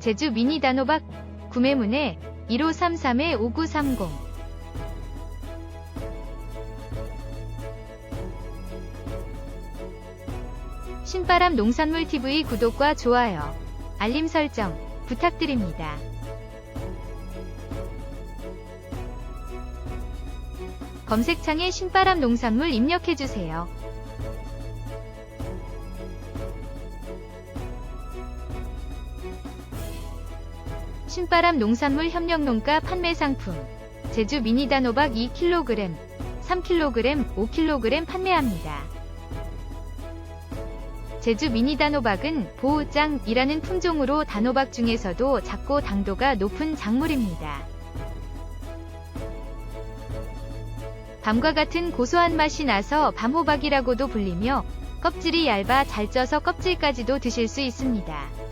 제주 미니 단호박 구매문의 1533-5930 신바람 농산물 TV 구독과 좋아요, 알림 설정 부탁드립니다. 검색창에 신바람 농산물 입력해주세요. 신바람 농산물 협력농가 판매 상품 제주 미니 단 호박 2kg, 3kg, 5kg 판매합니다. 제주 미니 단 호박은 보우짱이라는 품종으로 단호박 중에서도 작고 당도가 높은 작물입니다. 밤과 같은 고소한 맛이 나서 밤호박이라고도 불리며 껍질이 얇아 잘 쪄서 껍질까지도 드실 수 있습니다.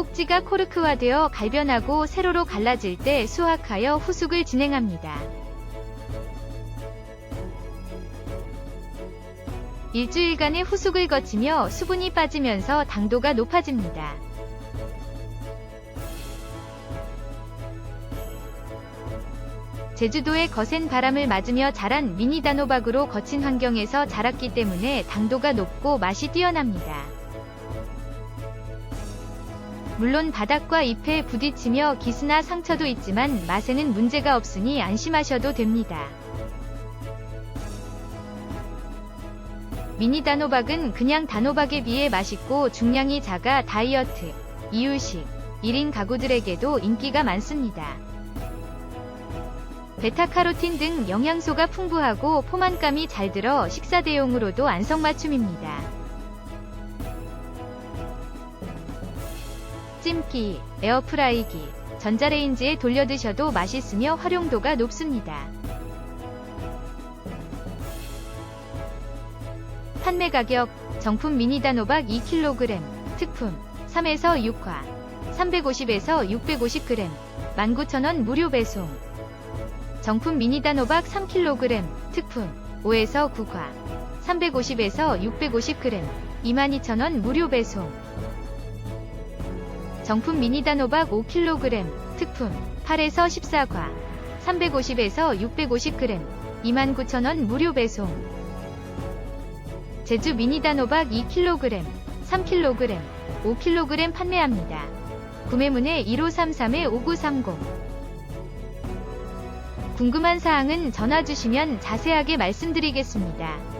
꼭지가 코르크화 되어 갈변하고 세로로 갈라질 때 수확하여 후숙을 진행합니다. 일주일간의 후숙을 거치며 수분이 빠지면서 당도가 높아집니다. 제주도의 거센 바람을 맞으며 자란 미니 단호박으로 거친 환경에서 자랐기 때문에 당도가 높고 맛이 뛰어납니다. 물론 바닥과 잎에 부딪히며 기스나 상처도 있지만 맛에는 문제가 없으니 안심하셔도 됩니다. 미니 단호박은 그냥 단호박에 비해 맛있고 중량이 작아 다이어트, 이유식, 1인 가구들에게도 인기가 많습니다. 베타카로틴 등 영양소가 풍부하고 포만감이 잘 들어 식사 대용으로도 안성맞춤입니다. 찜기, 에어프라이기, 전자레인지에 돌려 드셔도 맛있으며 활용도가 높습니다. 판매 가격, 정품 미니 단 호박 2kg, 특품, 3에서 6화, 350에서 650g, 19,000원 무료 배송. 정품 미니 단 호박 3kg, 특품, 5에서 9화, 350에서 650g, 22,000원 무료 배송. 정품 미니 단 호박 5kg, 특품, 8에서 14과, 350에서 650g, 29,000원 무료 배송. 제주 미니 단 호박 2kg, 3kg, 5kg 판매합니다. 구매문의 1533-5930 궁금한 사항은 전화 주시면 자세하게 말씀드리겠습니다.